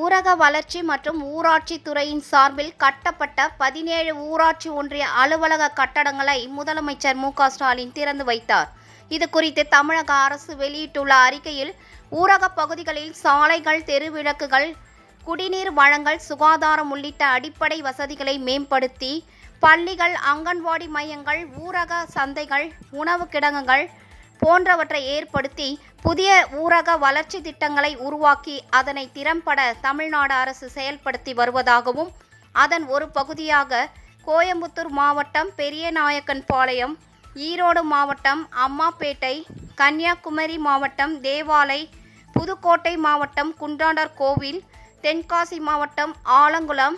ஊரக வளர்ச்சி மற்றும் ஊராட்சி துறையின் சார்பில் கட்டப்பட்ட பதினேழு ஊராட்சி ஒன்றிய அலுவலக கட்டடங்களை முதலமைச்சர் மு ஸ்டாலின் திறந்து வைத்தார். இது குறித்து தமிழக அரசு வெளியிட்டுள்ள அறிக்கையில் ஊரக பகுதிகளில் சாலைகள் தெருவிளக்குகள் குடிநீர் வழங்கல் சுகாதாரம் உள்ளிட்ட அடிப்படை வசதிகளை மேம்படுத்தி பள்ளிகள் அங்கன்வாடி மையங்கள் ஊரக சந்தைகள் உணவு கிடங்குகள் போன்றவற்றை ஏற்படுத்தி புதிய ஊரக வளர்ச்சி திட்டங்களை உருவாக்கி அதனை திறம்பட தமிழ்நாடு அரசு செயல்படுத்தி வருவதாகவும் அதன் ஒரு பகுதியாக கோயம்புத்தூர் மாவட்டம் பெரியநாயக்கன்பாளையம் ஈரோடு மாவட்டம் அம்மாப்பேட்டை கன்னியாகுமரி மாவட்டம் தேவாலை புதுக்கோட்டை மாவட்டம் குண்டாண்டர் கோவில் தென்காசி மாவட்டம் ஆலங்குளம்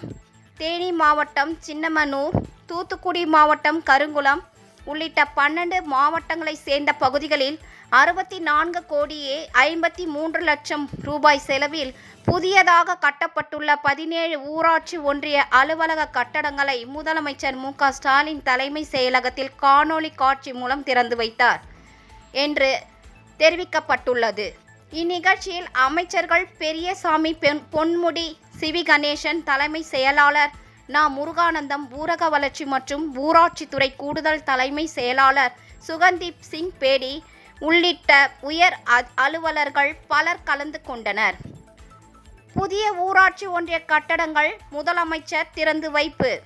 தேனி மாவட்டம் சின்னமனூர் தூத்துக்குடி மாவட்டம் கருங்குளம் உள்ளிட்ட பன்னெண்டு மாவட்டங்களைச் சேர்ந்த பகுதிகளில் அறுபத்தி நான்கு கோடியே ஐம்பத்தி மூன்று லட்சம் ரூபாய் செலவில் புதியதாக கட்டப்பட்டுள்ள பதினேழு ஊராட்சி ஒன்றிய அலுவலக கட்டடங்களை முதலமைச்சர் மு க ஸ்டாலின் தலைமை செயலகத்தில் காணொளி காட்சி மூலம் திறந்து வைத்தார் என்று தெரிவிக்கப்பட்டுள்ளது. இந்நிகழ்ச்சியில் அமைச்சர்கள் பெரியசாமி பொன்முடி சிவி கணேசன் தலைமை செயலாளர் நா முருகானந்தம் ஊரக வளர்ச்சி மற்றும் ஊராட்சித்துறை கூடுதல் தலைமை செயலாளர் சுகந்தீப் சிங் பேடி உள்ளிட்ட உயர் அ- அலுவலர்கள் பலர் கலந்து கொண்டனர். புதிய ஊராட்சி ஒன்றிய கட்டடங்கள் முதலமைச்சர் திறந்து வைப்பு.